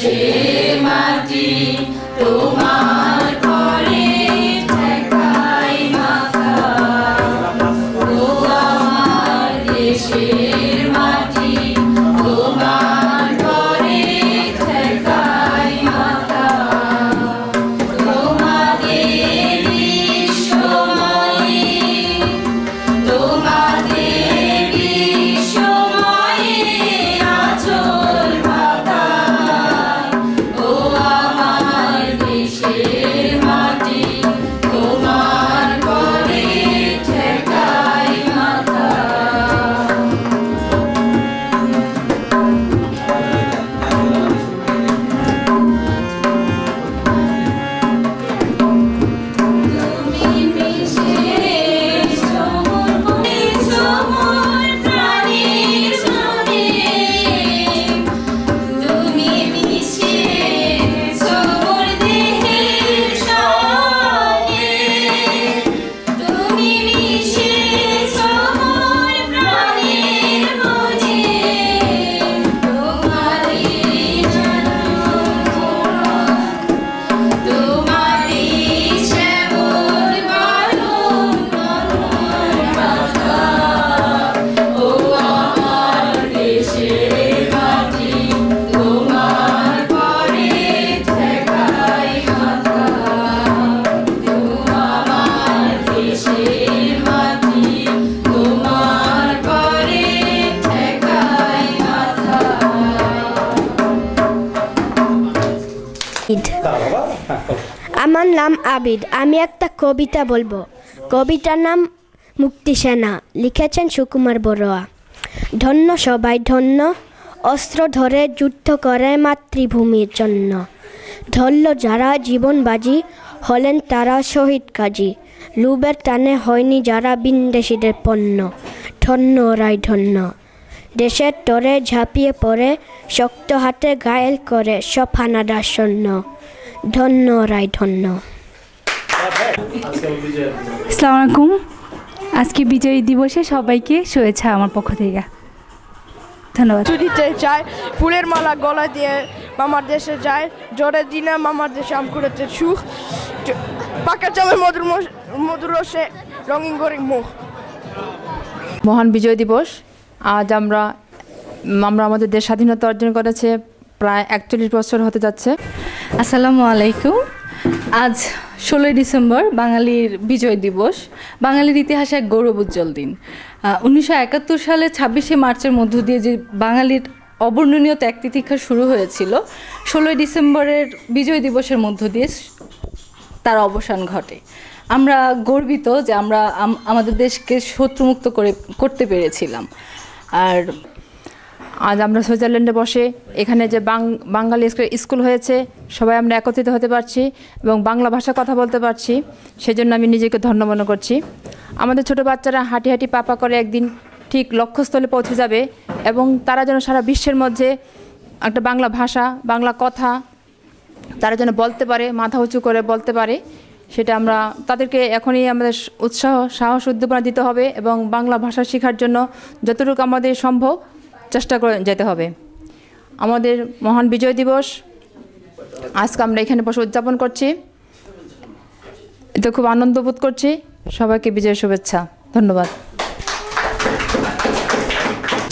দেশের মাটি আমার নাম আবিদ, আমি একটা কবিতা বলব। কবিতার নাম মুক্তি সেনা, লিখেছেন সুকুমার বড়ুয়া। ধন্য সবাই, ধন্য, অস্ত্র ধরে যুদ্ধ করে মাতৃভূমির জন্য। ধরল যারা জীবন বাজি, হলেন তারা শহীদ কাজী। লুবের টানে হয়নি যারা বিন্দেশিদের পণ্য। ধন্য রাই ধন্য। দেশের তরে ঝাঁপিয়ে পড়ে, শক্ত হাতে ঘায়েল করে সব হানাদার সৈন্য। ধন্য রায় ধন্য। আসসালামু আলাইকুম। আজকে বিজয়ী দিবসে সবাইকে শুভেচ্ছা আমার পক্ষ থেকে। ধন্যবাদ। ছুটিতে যায় ফুলের মালা গলা দিয়ে মামার দেশে যায় জ্বরের দিনে মামার দেশে আম করেছে সুখ। পাকা চামে মধুর মধুর রসে রঙিন গরিব মুখ। মহান বিজয় দিবস। আজ আমরা আমরা আমাদের দেশ স্বাধীনতা অর্জন করেছে। প্রায় একচল্লিশ বছর হতে যাচ্ছে। আসসালামু আলাইকুম। আজ ষোলোই ডিসেম্বর, বাঙালির বিজয় দিবস। বাঙালির ইতিহাসে এক গৌরব উজ্জ্বল দিন উনিশশো একাত্তর সালে ছাব্বিশে মার্চের মধ্য দিয়ে যে বাঙালির অবর্ণনীয় ত্যাগ তিতিক্ষা শুরু হয়েছিল, ষোলোই ডিসেম্বরের বিজয় দিবসের মধ্য দিয়ে তার অবসান ঘটে। আমরা গর্বিত যে আমরা আমাদের দেশকে শত্রুমুক্ত করে করতে পেরেছিলাম। আর আজ আমরা সুইজারল্যান্ডে বসে এখানে যে বাং- বাঙালি স্কুল- স্কুল হয়েছে, সবাই আমরা একত্রিত হতে পারছি এবং বাংলা ভাষা কথা বলতে পারছি, সেজন্য আমি নিজেকে ধন্য মনে করছি। আমাদের ছোট বাচ্চারা হাঁটি হাঁটি পাপা করে একদিন ঠিক লক্ষ্যস্থলে পৌঁছে যাবে এবং তারা যেন সারা বিশ্বের মধ্যে একটা বাংলা ভাষা, বাংলা কথা তারা যেন বলতে পারে, মাথা উঁচু করে বলতে পারে, সেটা আমরা তাদেরকে এখনই আমাদের উৎসাহ, সাহস, উদ্দীপনা দিতে হবে এবং বাংলা ভাষা শেখার জন্য যতটুকু আমাদের সম্ভব চেষ্টা করে যেতে হবে। আমাদের মহান বিজয় দিবস, আজকে আমরা এখানে বসে উদযাপন করছি। এতে খুব আনন্দ বোধ করছি। সবাইকে বিজয়ের শুভেচ্ছা। ধন্যবাদ।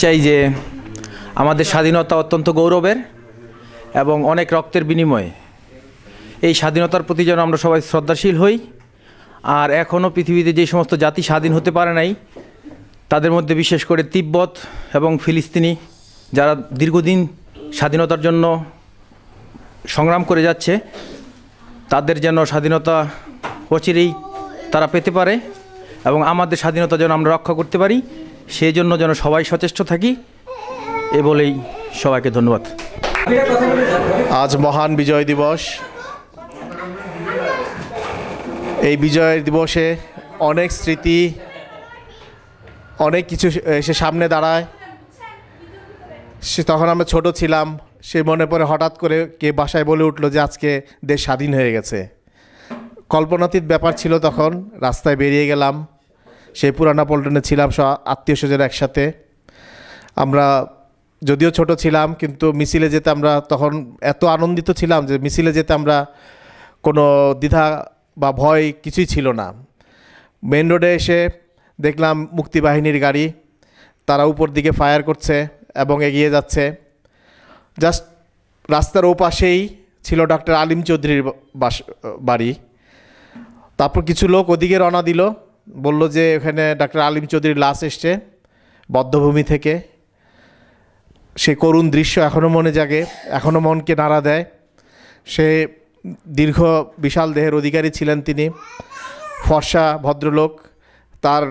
চাই যে আমাদের স্বাধীনতা অত্যন্ত গৌরবের এবং অনেক রক্তের বিনিময়ে এই স্বাধীনতার প্রতি যেন আমরা সবাই শ্রদ্ধাশীল হই। আর এখনও পৃথিবীতে যে সমস্ত জাতি স্বাধীন হতে পারে নাই তাদের মধ্যে বিশেষ করে তিব্বত এবং ফিলিস্তিনি, যারা দীর্ঘদিন স্বাধীনতার জন্য সংগ্রাম করে যাচ্ছে, তাদের যেন স্বাধীনতা অচিরেই তারা পেতে পারে এবং আমাদের স্বাধীনতা যেন আমরা রক্ষা করতে পারি সেই জন্য যেন সবাই সচেষ্ট থাকি, এ বলেই সবাইকে ধন্যবাদ। আজ মহান বিজয় দিবস। এই বিজয় দিবসে অনেক স্মৃতি অনেক কিছু এসে সামনে দাঁড়ায়। সে তখন আমরা ছোট ছিলাম। সে মনে পড়ে হঠাৎ করে কে বাসায় বলে উঠল যে আজকে দেশ স্বাধীন হয়ে গেছে। কল্পনাতীত ব্যাপার ছিল তখন, রাস্তায় বেরিয়ে গেলাম। সেই পুরানা পল্টনে ছিলাম সব আত্মীয় স্বজন একসাথে। আমরা যদিও ছোট ছিলাম, কিন্তু মিছিলে যেতে আমরা তখন এত আনন্দিত ছিলাম যে মিছিলে যেতে আমরা কোনো দ্বিধা বা ভয় কিছুই ছিল না। মেন রোডে এসে দেখলাম মুক্তিবাহিনীর গাড়ি, তারা উপর দিকে ফায়ার করছে এবং এগিয়ে যাচ্ছে। জাস্ট রাস্তার ওপাশেই ছিল ডক্টর আলিম চৌধুরীর বাস, বাড়ি। তারপর কিছু লোক ওদিকে রওনা দিল, বলল যে এখানে ডাক্তার আলিম চৌধুরীর লাশ এসছে বদ্ধভূমি থেকে। সে করুণ দৃশ্য এখনও মনে জাগে এখনও মনকে নাড়া দেয়। সে দীর্ঘ, বিশাল দেহের অধিকারী ছিলেন তিনি। ফর্সা ভদ্রলোক, তার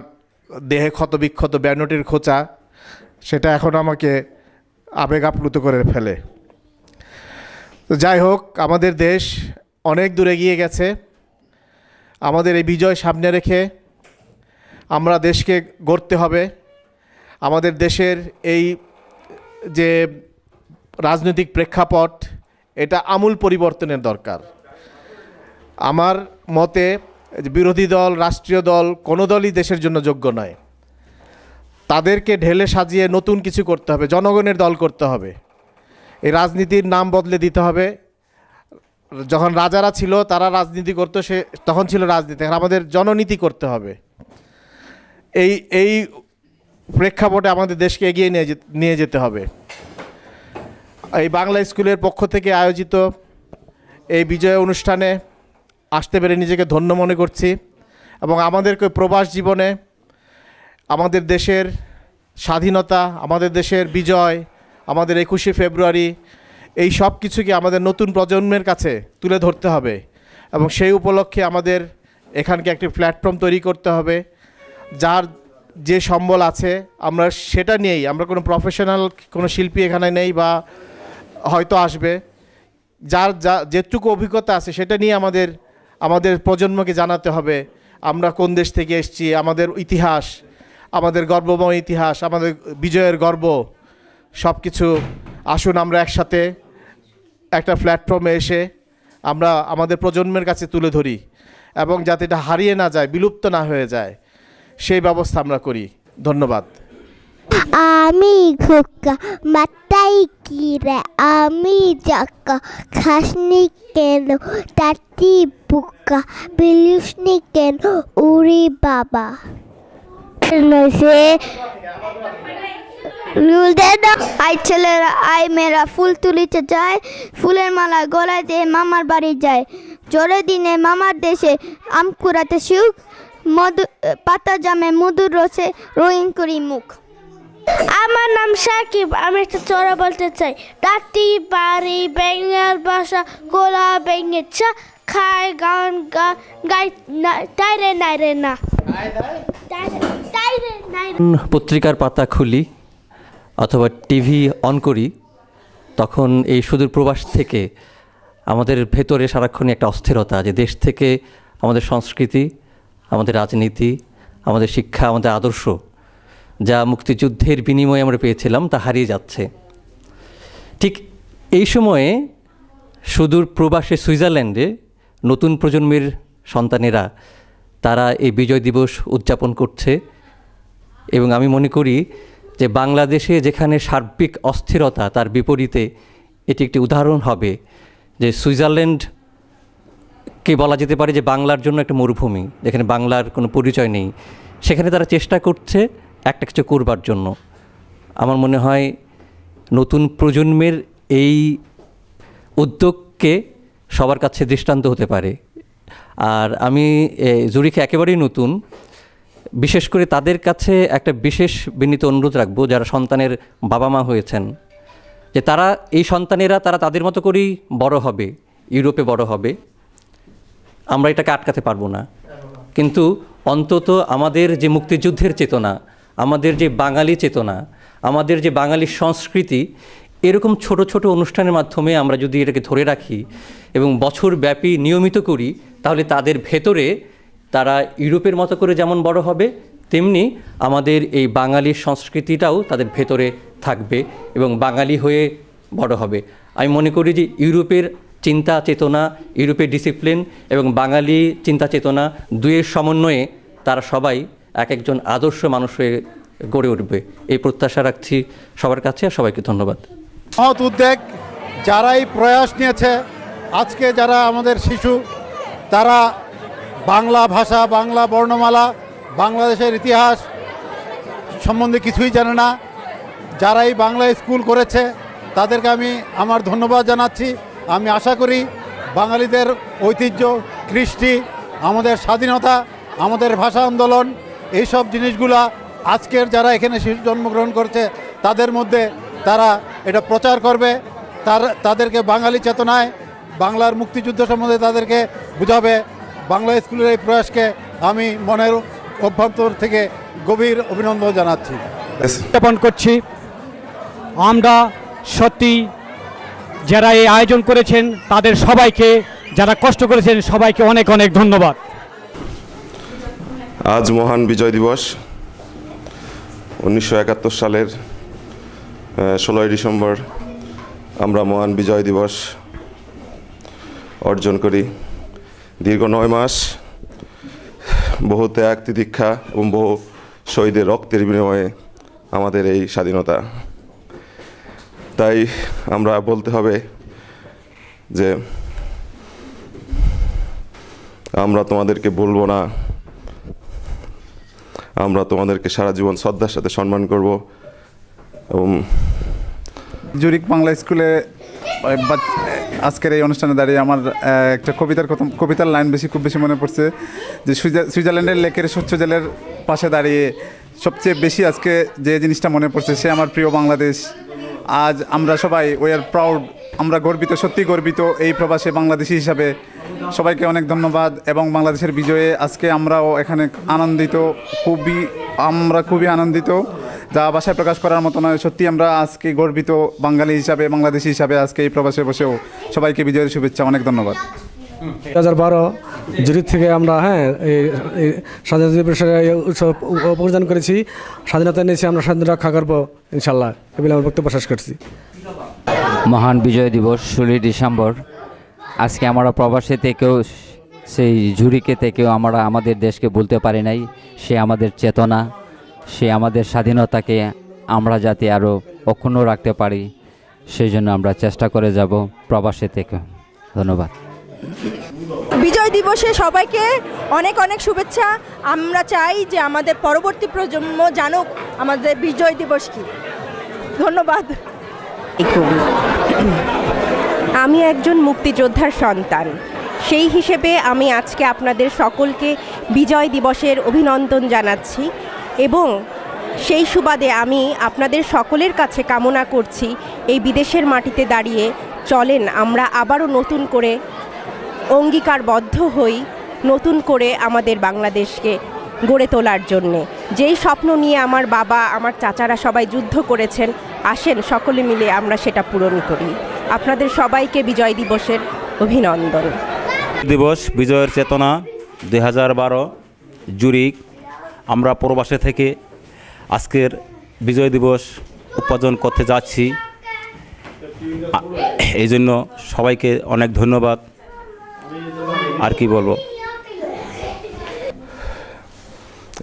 দেহে ক্ষতবিক্ষত ব্যানটির খোঁচা, সেটা এখন আমাকে আবেগ আপ্লুত করে ফেলে। যাই হোক, আমাদের দেশ অনেক দূর এগিয়ে গেছে। আমাদের এই বিজয় সামনে রেখে আমরা দেশকে গড়তে হবে। আমাদের দেশের এই যে রাজনৈতিক প্রেক্ষাপট, এটা আমূল পরিবর্তনের দরকার। আমার মতে বিরোধী দল, রাষ্ট্রীয় দল, কোনো দলই দেশের জন্য যোগ্য নয়। তাদেরকে ঢেলে সাজিয়ে নতুন কিছু করতে হবে, জনগণের দল করতে হবে। এই রাজনীতির নাম বদলে দিতে হবে। যখন রাজারা ছিল, তারা রাজনীতি করতো, সে তখন ছিল রাজনীতি। এখন আমাদের জননীতি করতে হবে। এই এই প্রেক্ষাপটে আমাদের দেশকে এগিয়ে নিয়ে নিয়ে যেতে হবে। এই বাংলা স্কুলের পক্ষ থেকে আয়োজিত এই বিজয় অনুষ্ঠানে আসতে পেরে নিজেকে ধন্য মনে করছি এবং আমাদেরকে প্রবাস জীবনে আমাদের দেশের স্বাধীনতা, আমাদের দেশের বিজয়, আমাদের একুশে ফেব্রুয়ারি, এই সব কিছুকে আমাদের নতুন প্রজন্মের কাছে তুলে ধরতে হবে এবং সেই উপলক্ষে আমাদের এখানকে একটি প্ল্যাটফর্ম তৈরি করতে হবে যার যে সম্বল আছে আমরা সেটা নিয়েই, আমরা কোনো প্রফেশনাল কোনো শিল্পী এখানে নেই বা হয়তো আসবে। যার যা, যেটুকু অভিজ্ঞতা আছে সেটা নিয়ে আমাদের আমাদের প্রজন্মকে জানাতে হবে, আমরা কোন দেশ থেকে এসেছি, আমাদের ইতিহাস, আমাদের গর্বময় ইতিহাস, আমাদের বিজয়ের গর্ব সব কিছু আসুন আমরা একসাথে একটা প্ল্যাটফর্মে এসে আমরা আমাদের প্রজন্মের কাছে তুলে ধরি এবং যাতে এটা হারিয়ে না যায়, বিলুপ্ত না হয়ে যায়, সেই ব্যবস্থা আমরা করি। ধন্যবাদ। আমি খোকা মাতাই কিরে আমি জাকা। খাসনি কেন? তাতি বুকা, বিলুসনি কেন? উড়ি বাবা। নসে আই ছেলেরা, আই মেয়েরা, ফুল তুলিতে যায়, ফুলের মালা গলায় দিয়ে মামার বাড়ি যায়। জোরে দিনে মামার দেশে আম কুড়াতে সুখ, মধু পাতা জামে মধুর রসে রঙিন করি মুখ। আমার নাম সাকিব, আমি একটা চড়া বলতে চাই। রাতি বাড়ি বেঙ্গল বাসা, গোলা বেঙ্গে চা খায়, গান গাই তাইরে নাইরে না। তাইরে নাইরে পত্রিকার পাতা খুলি অথবা টিভি অন করি, তখন এই সুদূর প্রবাস থেকে আমাদের ভেতরে সারাক্ষণই একটা অস্থিরতা যে দেশ থেকে আমাদের সংস্কৃতি, আমাদের রাজনীতি, আমাদের শিক্ষা, আমাদের আদর্শ যা মুক্তিযুদ্ধের বিনিময়ে আমরা পেয়েছিলাম, তা হারিয়ে যাচ্ছে। ঠিক এই সময়ে সুদূর প্রবাসে সুইজারল্যান্ডে নতুন প্রজন্মের সন্তানেরা, তারা এই বিজয় দিবস উদযাপন করছে এবং আমি মনে করি যে বাংলাদেশে যেখানে সার্বিক অস্থিরতা, তার বিপরীতে এটি একটি উদাহরণ হবে যে সুইজারল্যান্ডকে বলা যেতে পারে যে বাংলার জন্য একটা মরুভূমি, যেখানে বাংলার কোনো পরিচয় নেই। সেখানে তারা চেষ্টা করছে একটা কিছু করবার জন্য। আমার মনে হয় নতুন প্রজন্মের এই উদ্যোগকে সবার কাছে দৃষ্টান্ত হতে পারে। আর আমি জুরিখে একেবারেই নতুন। বিশেষ করে তাদের কাছে একটা বিশেষ বিনীত অনুরোধ রাখব, যারা সন্তানের বাবা মা হয়েছেন, যে তারা, এই সন্তানেরা তারা তাদের মতো করেই বড় হবে, ইউরোপে বড় হবে। আমরা এটাকে আটকাতে পারব না। কিন্তু অন্তত আমাদের যে মুক্তিযুদ্ধের চেতনা আমাদের যে বাঙালি চেতনা, আমাদের যে বাঙালি সংস্কৃতি, এরকম ছোট ছোট অনুষ্ঠানের মাধ্যমে আমরা যদি এটাকে ধরে রাখি এবং বছরব্যাপী নিয়মিত করি, তাহলে তাদের ভেতরে তারা ইউরোপের মতো করে যেমন বড় হবে, তেমনি আমাদের এই বাঙালি সংস্কৃতিটাও তাদের ভেতরে থাকবে এবং বাঙালি হয়ে বড় হবে। আমি মনে করি যে ইউরোপের চিন্তা চেতনা, ইউরোপের ডিসিপ্লিন এবং বাঙালি চিন্তা চেতনা দুয়ের সমন্বয়ে তারা সবাই এক একজন আদর্শ মানুষ হয়ে গড়ে উঠবে। এই প্রত্যাশা রাখছি সবার কাছে আর সবাইকে ধন্যবাদ। মহৎ উদ্যোগ যারাই প্রয়াস নিয়েছে, আজকে যারা আমাদের শিশু, তারা বাংলা ভাষা, বাংলা বর্ণমালা, বাংলাদেশের ইতিহাস সম্বন্ধে কিছুই জানে না। যারাই বাংলা স্কুল করেছে, তাদেরকে আমি আমার ধন্যবাদ জানাচ্ছি। আমি আশা করি বাঙালিদের ঐতিহ্য, কৃষ্টি, আমাদের স্বাধীনতা, আমাদের ভাষা আন্দোলন এইসব জিনিসগুলা আজকের যারা এখানে শিশু জন্মগ্রহণ করছে, তাদের মধ্যে তারা এটা প্রচার করবে। তার, তাদেরকে বাঙালি চেতনায় বাংলার মুক্তিযুদ্ধ সম্বন্ধে তাদেরকে বুঝাবে। বাংলা স্কুলের এই প্রয়াসকে আমি মনের অভ্যন্তর থেকে গভীর অভিনন্দন জানাচ্ছি। উদযাপন করছি, আমরা সত্যি যারা এই আয়োজন করেছেন, তাদের সবাইকে, যারা কষ্ট করেছেন, সবাইকে অনেক অনেক ধন্যবাদ। আজ মহান বিজয় দিবস। উনিশশো একাত্তর সালের ষোলোই ডিসেম্বর আমরা মহান বিজয় দিবস অর্জন করি। দীর্ঘ নয় মাস, বহু ত্যাগ, তিতিক্ষা এবং বহু শহীদের রক্তের বিনিময়ে আমাদের এই স্বাধীনতা। তাই আমরা বলতে হবে যে আমরা তোমাদেরকে বলব না। আমরা তোমাদেরকে সারা জীবন শ্রদ্ধার সাথে সম্মান করব এবং জুরিক বাংলা স্কুলে আজকের এই অনুষ্ঠানে দাঁড়িয়ে আমার একটা কবিতার কথা, কবিতার লাইন বেশি, খুব বেশি মনে পড়ছে যে সুইজার- সুইজারল্যান্ডের লেকের স্বচ্ছ জলের পাশে দাঁড়িয়ে সবচেয়ে বেশি আজকে যে জিনিসটা মনে পড়ছে সে আমার প্রিয় বাংলাদেশ। আজ আমরা সবাই উই আর প্রাউড আমরা গর্বিত, সত্যি গর্বিত এই প্রবাসে বাংলাদেশি হিসাবে সবাইকে অনেক ধন্যবাদ এবং বাংলাদেশের বিজয়ে আজকে আমরাও এখানে আনন্দিত খুবই আমরা খুবই আনন্দিত। যা ভাষায় প্রকাশ করার মতো নয় সত্যি আমরা আজকে গর্বিত বাঙালি হিসাবে বাংলাদেশি হিসাবে আজকে এই প্রবাসে বসেও সবাইকে বিজয়ের শুভেচ্ছা অনেক ধন্যবাদ। দু হাজার বারো জুরি থেকে আমরা হ্যাঁ এই এই স্বাধীনতা দিবসের উৎসব উপার্জন করেছি। স্বাধীনতা নিয়েছি আমরা স্বাধীনতা রক্ষা করব ইনশাল্লাহ এগুলো আমার বক্তব্য শেষ করছি। মহান বিজয় দিবস ষোলোই ডিসেম্বর। আজকে আমরা প্রবাসে থেকেও সেই ঝুরিকে থেকেও আমরা আমাদের দেশকে বলতে পারি নাই। সে আমাদের চেতনা সে আমাদের স্বাধীনতাকে আমরা যাতে আরও অক্ষুণ্ণ রাখতে পারি সেই জন্য আমরা চেষ্টা করে যাব প্রবাসে থেকে ধন্যবাদ। বিজয় দিবসে সবাইকে অনেক অনেক শুভেচ্ছা। আমরা চাই যে আমাদের পরবর্তী প্রজন্ম জানুক আমাদের বিজয় দিবস কি। ধন্যবাদ। আমি একজন মুক্তিযোদ্ধার সন্তান। সেই হিসেবে আমি আজকে আপনাদের সকলকে বিজয় দিবসের অভিনন্দন জানাচ্ছি এবং সেই সুবাদে আমি আপনাদের সকলের কাছে কামনা করছি এই বিদেশের মাটিতে দাঁড়িয়ে চলেন, আমরা আবারও নতুন করে অঙ্গীকারবদ্ধ হই, নতুন করে আমাদের বাংলাদেশকে গড়ে তোলার জন্যে। যেই স্বপ্ন নিয়ে আমার বাবা, আমার চাচারা সবাই যুদ্ধ করেছেন, আসেন, সকলে মিলে আমরা সেটা পূরণ করি। আপনাদের সবাইকে বিজয় দিবসের অভিনন্দন। দিবস বিজয়ের চেতনা দুই হাজার বারো জুরিক আমরা প্রবাসে থেকে আজকের বিজয় দিবস উপার্জন করতে যাচ্ছি। এই জন্য সবাইকে অনেক ধন্যবাদ। আর কি বলব?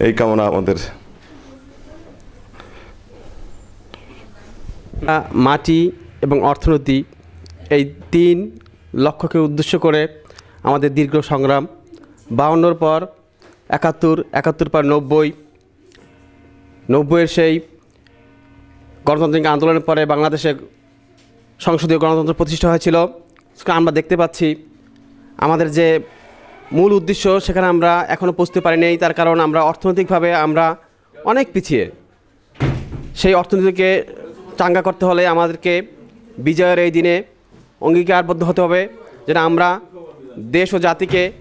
এই কামনা আমাদের। মাটি এবং অর্থনীতি এই তিন লক্ষ্যকে উদ্দেশ্য করে আমাদের দীর্ঘ সংগ্রাম। বাউন্নর পর একাত্তর একাত্তর পর নব্বই। নব্বইয়ের সেই গণতান্ত্রিক আন্দোলনের পরে বাংলাদেশে সংসদীয় গণতন্ত্র প্রতিষ্ঠা হয়েছিল। আমরা দেখতে পাচ্ছি আমাদের যে মূল উদ্দেশ্য সেখানে আমরা এখনও পৌঁছতে পারিনি। তার কারণ আমরা অর্থনৈতিকভাবে আমরা অনেক পিছিয়ে। সেই অর্থনীতিকে চাঙ্গা করতে হলে আমাদেরকে বিজয়ের এই দিনে অঙ্গীকারবদ্ধ হতে হবে যেন আমরা দেশ ও জাতিকে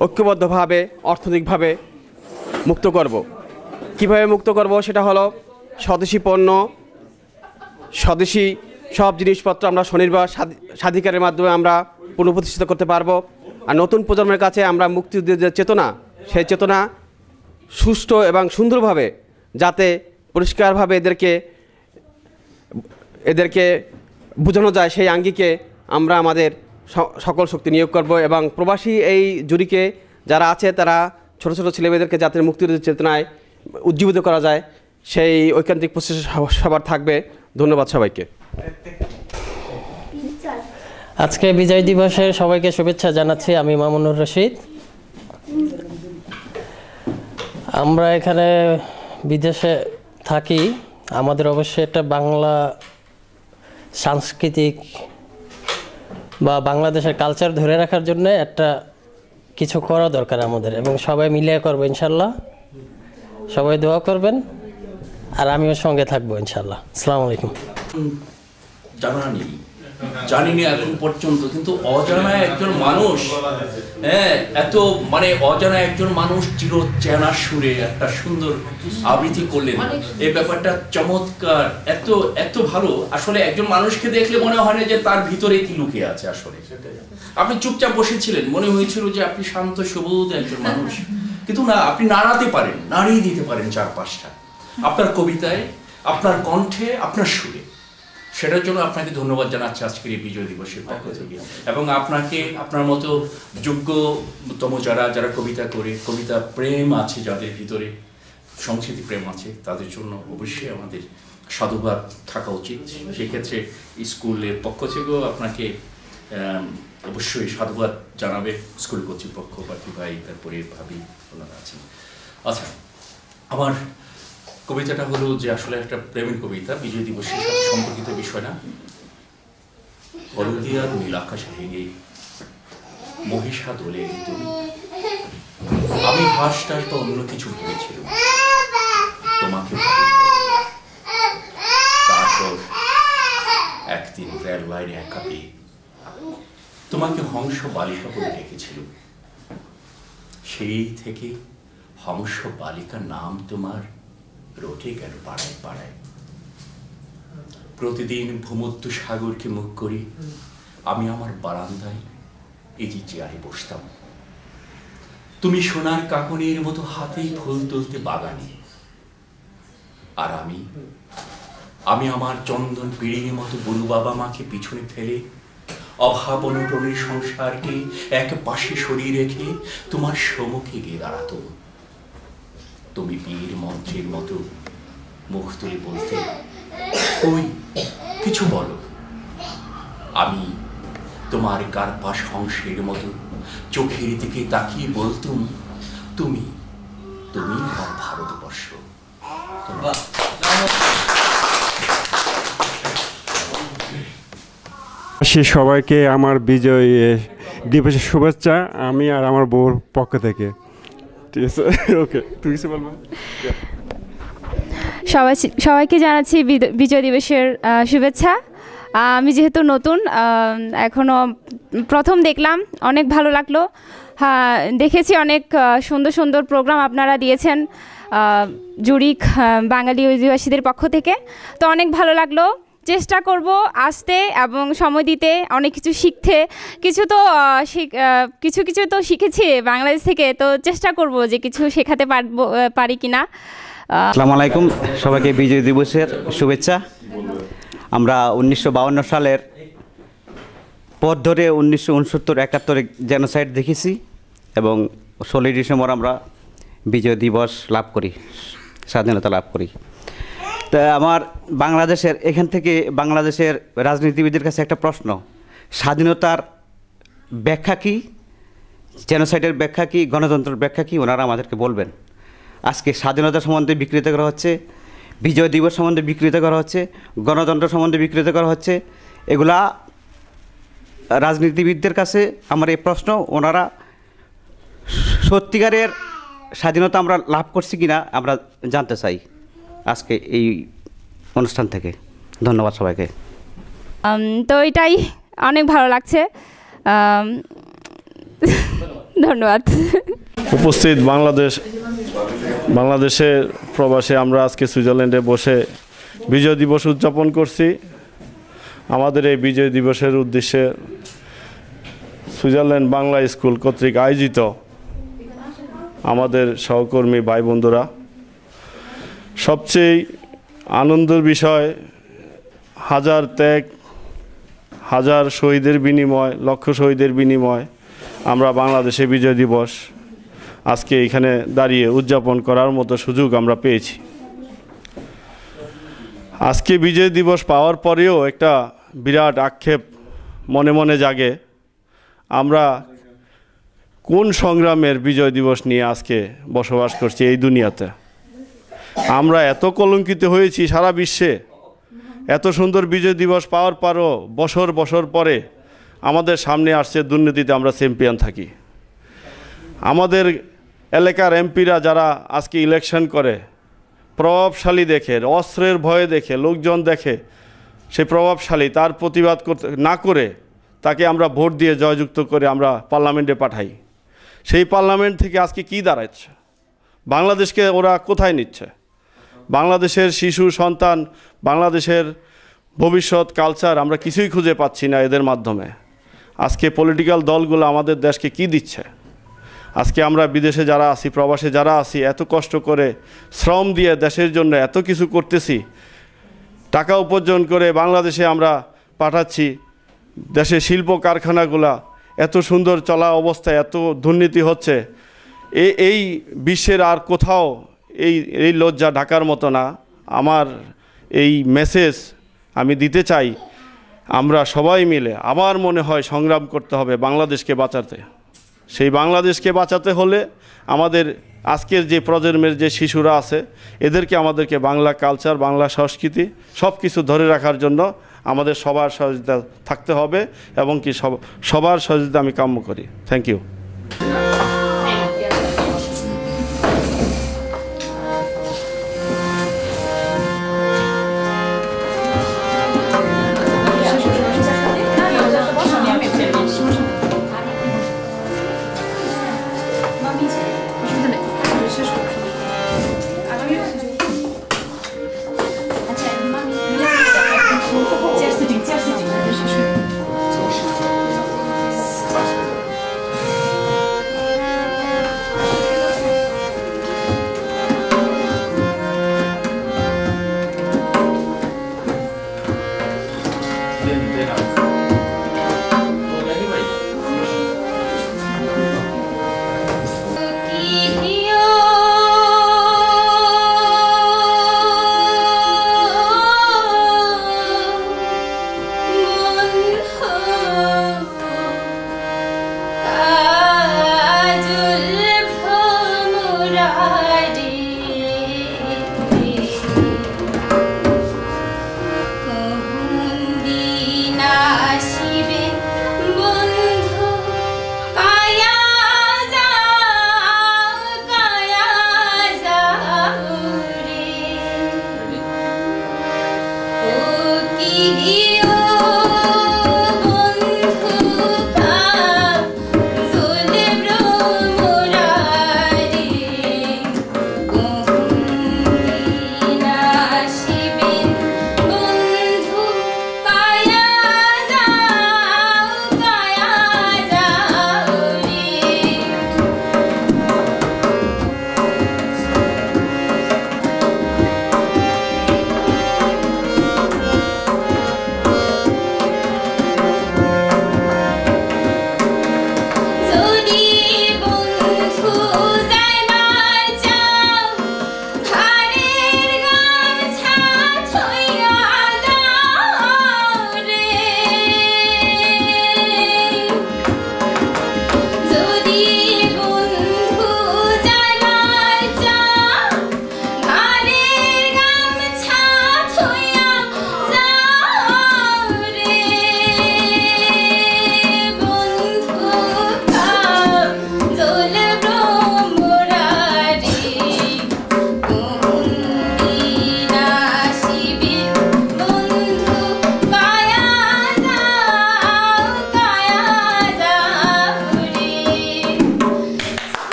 ঐক্যবদ্ধভাবে, অর্থনৈতিকভাবে মুক্ত করব। কীভাবে মুক্ত করব সেটা হলো স্বদেশি পণ্য, স্বদেশি সব জিনিসপত্র আমরা স্বনির্ভর স্বাধী- স্বাধিকারের মাধ্যমে আমরা পুনঃপ্রতিষ্ঠিত করতে পারব। আর নতুন প্রজন্মের কাছে আমরা মুক্তিযুদ্ধের যে চেতনা, সেই চেতনা সুষ্ঠু এবং সুন্দরভাবে যাতে পরিষ্কারভাবে এদেরকে এদেরকে বোঝানো যায় সেই আঙ্গিকে আমরা আমাদের সকল শক্তি নিয়োগ করব এবং প্রবাসী এই জুরিকে যারা আছে তারা ছোট ছোট ছেলেমেয়েদেরকে যাতে মুক্তিযুদ্ধের চেতনায় উজ্জীবিত করা যায়, সেই ঐকান্তিক প্রচেষ্টা সবার থাকবে। ধন্যবাদ সবাইকে। আজকে বিজয় দিবসের সবাইকে শুভেচ্ছা জানাচ্ছি আমি মামুনুর রশিদ। আমরা এখানে বিদেশে থাকি। আমাদের অবশ্যই একটা বাংলা সাংস্কৃতিক বা বাংলাদেশের কালচার ধরে রাখার জন্য একটা কিছু করা দরকার আমাদের এবং সবাই মিলিয়ে করব ইনশাল্লাহ। সবাই দোয়া করবেন আর আমিও সঙ্গে থাকব ইনশাল্লাহ। আসসালামু আলাইকুম। জানিনি এখন পর্যন্ত, কিন্তু অজানা একজন মানুষ হ্যাঁ এত মানে অজানা একজন মানুষ চির চেনা সুরে একটা সুন্দর আবৃত্তি করলেন। এই ব্যাপারটা চমৎকার, এত এত ভালো। আসলে একজন মানুষকে দেখলে মনে হয় না যে তার ভিতরে কি লুকিয়ে আছে আসলে। আপনি চুপচাপ বসেছিলেন, মনে হয়েছিল যে আপনি শান্ত, সবুজ একজন মানুষ। কিন্তু না, আপনি নাড়াতে পারেন, নাড়িয়ে দিতে পারেন চারপাশটা। আপনার কবিতায়, আপনার কণ্ঠে, আপনার সুরে। সেটার জন্য আপনাকে ধন্যবাদ জানাচ্ছি আজকের এই বিজয় দিবসের পক্ষ থেকে। এবং আপনাকে আপনার মতো যোগ্যতম যারা যারা কবিতা করে কবিতা প্রেম আছে যাদের ভিতরে সংস্কৃতি প্রেম আছে তাদের জন্য অবশ্যই আমাদের সাধুবাদ থাকা উচিত। সেক্ষেত্রে স্কুলের পক্ষ থেকেও আপনাকে অবশ্যই সাধুবাদ জানাবে স্কুল কর্তৃপক্ষ বাকি ভাই তারপরে ভাবি ওনারা আছেন। আচ্ছা আমার কবিতাটা হলো যে আসলে একটা প্রেমের কবিতা, বিজয় দিবসের সাথে সম্পর্কিত বিষয় না। হলদিয়ার নীল আকাশ ভেঙে মহিষা দোলে তুমি। আমি হাঁস বা অন্য কিছু ভেবেছিলাম। তোমাকে তারপর একদিন রেল লাইনে একা পেয়ে তোমাকে হংস বালিকা বলে রেখেছিল সেই থেকে হংস বালিকার নাম তোমার পাড়ায় পাড়ায়। প্রতিদিন ভূমধ্য সাগরকে মুখ করি। আমি আমার বারান্দায় এই যে চেয়ারে বসতাম। তুমি সোনার কাকনের মতো হাতেই ফুল তুলতে বাগানে। আর আমি আমি আমার চন্দন পিড়ির মতো বুড়ো বাবা মাকে পিছনে ফেলে অভাব অনটনের সংসারকে এক পাশে সরিয়ে রেখে তোমার সম্মুখে গিয়ে দাঁড়াতো তুমি বীর মন্ত্রের মতো মুখ তুলে বলতে ওই কিছু বলো। আমি তোমার কার্পাস হংসের মতো চোখের দিকে তাকিয়ে বলতুম, তুমি তুমি আমার ভারতবর্ষ। সে সবাইকে আমার বিজয় দিবসের শুভেচ্ছা, আমি আর আমার বউর পক্ষ থেকে। সবাই সবাইকে জানাচ্ছি বিজয় দিবসের শুভেচ্ছা। আমি যেহেতু নতুন আহ, এখনও প্রথম দেখলাম অনেক ভালো লাগল। হ্যাঁ দেখেছি অনেক সুন্দর সুন্দর প্রোগ্রাম আপনারা দিয়েছেন জুরিক বাঙালি অধিবাসীদের পক্ষ থেকে। তো অনেক ভালো লাগল। চেষ্টা করব আসতে এবং সময় দিতে, অনেক কিছু শিখতে। কিছু তো কিছু কিছু তো শিখেছি বাংলাদেশ থেকে, তো চেষ্টা করব যে কিছু শেখাতে পারব পারি কি না আসসালামু আলাইকুম, সবাইকে বিজয় দিবসের শুভেচ্ছা। আমরা উনিশশো সালের পর ধরে উনিশশো উনসত্তর একাত্তরে জেনোসাইড দেখেছি এবং ষোলোই ডিসেম্বর আমরা বিজয় দিবস লাভ করি, স্বাধীনতা লাভ করি। তা আমার বাংলাদেশের, এখান থেকে বাংলাদেশের রাজনীতিবিদদের কাছে একটা প্রশ্ন। স্বাধীনতার ব্যাখ্যা কী? জেনোসাইডের ব্যাখ্যা কী? গণতন্ত্রের ব্যাখ্যা কী? ওনারা আমাদেরকে বলবেন। আজকে স্বাধীনতা সম্বন্ধে বিকৃত করা হচ্ছে, বিজয় দিবস সম্বন্ধে বিকৃত করা হচ্ছে, গণতন্ত্র সম্বন্ধে বিকৃত করা হচ্ছে, এগুলা রাজনীতিবিদদের কাছে আমার এই প্রশ্ন, ওনারা সত্যিকারের স্বাধীনতা আমরা লাভ করছি কিনা আমরা জানতে চাই। আজকে এই অনুষ্ঠান থেকে। ধন্যবাদ সবাইকে। তো এটাই অনেক ভালো লাগছে। ধন্যবাদ। উপস্থিত বাংলাদেশ বাংলাদেশের প্রবাসে আমরা আজকে সুইজারল্যান্ডে বসে বিজয় দিবস উদযাপন করছি। আমাদের এই বিজয় দিবসের উদ্দেশ্যে সুইজারল্যান্ড বাংলা স্কুল কর্তৃক আয়োজিত আমাদের সহকর্মী ভাই বন্ধুরা সবচেয়ে আনন্দের বিষয়, হাজার ত্যাগ, হাজার শহীদের বিনিময়, লক্ষ শহীদের বিনিময়, আমরা বাংলাদেশে বিজয় দিবস আজকে এখানে দাঁড়িয়ে উদযাপন করার মতো সুযোগ আমরা পেয়েছি। আজকে বিজয় দিবস পাওয়ার পরেও একটা বিরাট আক্ষেপ মনে মনে জাগে, আমরা কোন সংগ্রামের বিজয় দিবস নিয়ে আজকে বসবাস করছি এই দুনিয়াতে? আমরা এত কলঙ্কিত হয়েছি সারা বিশ্বে। এত সুন্দর বিজয় দিবস পাওয়ার পরও বছর বছর পরে আমাদের সামনে আসছে দুর্নীতিতে আমরা চ্যাম্পিয়ন থাকি। আমাদের এলাকার এমপিরা যারা আজকে ইলেকশন করে, প্রভাবশালী দেখে, অস্ত্রের ভয়ে দেখে, লোকজন দেখে, সে প্রভাবশালী, তার প্রতিবাদ করতে না করে তাকে আমরা ভোট দিয়ে জয়যুক্ত করে আমরা পার্লামেন্টে পাঠাই। সেই পার্লামেন্ট থেকে আজকে কি দাঁড়াচ্ছে? বাংলাদেশকে ওরা কোথায় নিচ্ছে? বাংলাদেশের শিশু, সন্তান, বাংলাদেশের ভবিষ্যৎ কালচার আমরা কিছুই খুঁজে পাচ্ছি না এদের মাধ্যমে। আজকে পলিটিক্যাল দলগুলো আমাদের দেশকে কি দিচ্ছে? আজকে আমরা বিদেশে যারা আছি, প্রবাসে যারা আছি, এত কষ্ট করে শ্রম দিয়ে দেশের জন্য এত কিছু করতেছি, টাকা উপার্জন করে বাংলাদেশে আমরা পাঠাচ্ছি, দেশের শিল্প কারখানাগুলা এত সুন্দর চলা অবস্থায় এত দুর্নীতি হচ্ছে এই বিশ্বের আর কোথাও এই এই লজ্জা ঢাকার মতো না। আমার এই মেসেজ আমি দিতে চাই। আমরা সবাই মিলে, আমার মনে হয় সংগ্রাম করতে হবে বাংলাদেশকে বাঁচাতে। সেই বাংলাদেশকে বাঁচাতে হলে আমাদের আজকের যে প্রজন্মের যে শিশুরা আছে, এদেরকে আমাদেরকে বাংলা কালচার বাংলা সংস্কৃতি সব কিছু ধরে রাখার জন্য আমাদের সবার সহযোগিতা থাকতে হবে এবং কি সব, সবার সহযোগিতা আমি কাম্য করি। থ্যাংক ইউ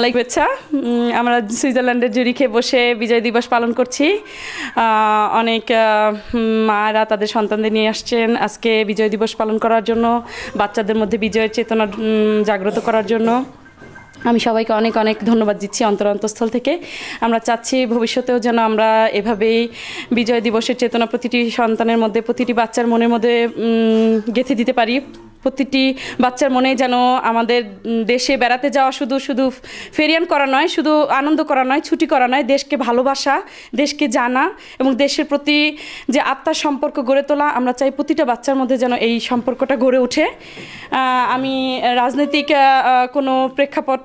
আলাইকুম। আচ্ছা আমরা সুইজারল্যান্ডের জুরিখে বসে বিজয় দিবস পালন করছি। অনেক মারা তাদের সন্তানদের নিয়ে আসছেন। আজকে বিজয় দিবস পালন করার জন্য, বাচ্চাদের মধ্যে বিজয়ের চেতনা জাগ্রত করার জন্য। আমি সবাইকে অনেক অনেক ধন্যবাদ দিচ্ছি অন্তর অন্তঃস্থল থেকে। আমরা চাচ্ছি ভবিষ্যতেও যেন আমরা এভাবেই বিজয় দিবসের চেতনা প্রতিটি সন্তানের মধ্যে, প্রতিটি বাচ্চার মনের মধ্যে গেঁথে দিতে পারি। প্রতিটি বাচ্চার মনে যেন আমাদের দেশে বেড়াতে যাওয়া শুধু শুধু ফেরিয়ান করা নয়, শুধু আনন্দ করা নয়, ছুটি করা নয়, দেশকে ভালোবাসা, দেশকে জানা এবং দেশের প্রতি যে আত্মার সম্পর্ক গড়ে তোলা, আমরা চাই প্রতিটা বাচ্চার মধ্যে যেন এই সম্পর্কটা গড়ে ওঠে। আমি রাজনৈতিক কোনো প্রেক্ষাপট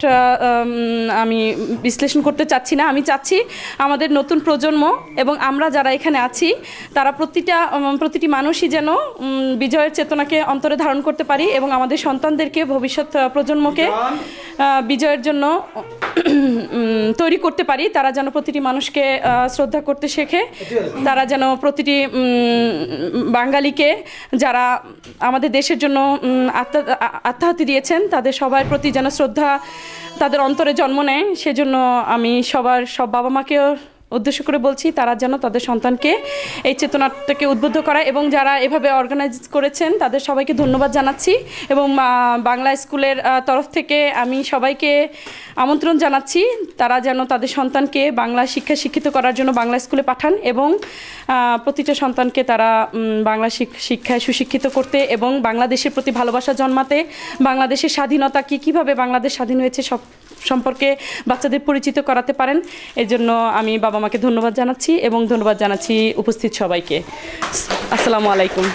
আমি বিশ্লেষণ করতে চাচ্ছি না। আমি চাচ্ছি আমাদের নতুন প্রজন্ম এবং আমরা যারা এখানে আছি, তারা প্রতিটা প্রতিটি মানুষই যেন বিজয়ের চেতনাকে অন্তরে ধারণ করতে পারি এবং আমাদের সন্তানদেরকে ভবিষ্যৎ প্রজন্মকে বিজয়ের জন্য তৈরি করতে পারি। তারা যেন প্রতিটি মানুষকে শ্রদ্ধা করতে শেখে। তারা যেন প্রতিটি বাঙালিকে যারা আমাদের দেশের জন্য আত্মা আ- দিয়েছেন তাদের সবার প্রতি যেন শ্রদ্ধা তাদের অন্তরে জন্ম নেয় সেজন্য আমি সবার সব বাবা মাকেও উদ্দেশ্য করে বলছি, তারা যেন তাদের সন্তানকে এই চেতনাটাকে উদ্বুদ্ধ করা এবং যারা এভাবে অর্গানাইজ করেছেন, তাদের সবাইকে ধন্যবাদ জানাচ্ছি এবং বাংলা স্কুলের তরফ থেকে আমি সবাইকে আমন্ত্রণ জানাচ্ছি, তারা যেন তাদের সন্তানকে বাংলা শিক্ষা শিক্ষিত করার জন্য বাংলা স্কুলে পাঠান এবং প্রতিটা সন্তানকে তারা বাংলা শিক- শিক্ষায় সুশিক্ষিত করতে এবং বাংলাদেশের প্রতি ভালোবাসা জন্মাতে, বাংলাদেশের স্বাধীনতা কি, কীভাবে বাংলাদেশ স্বাধীন হয়েছে সব সম্পর্কে বাচ্চাদের পরিচিত করাতে পারেন এর জন্য আমি বাবা মাকে ধন্যবাদ জানাচ্ছি এবং ধন্যবাদ জানাচ্ছি উপস্থিত সবাইকে। আসসালামু আলাইকুম।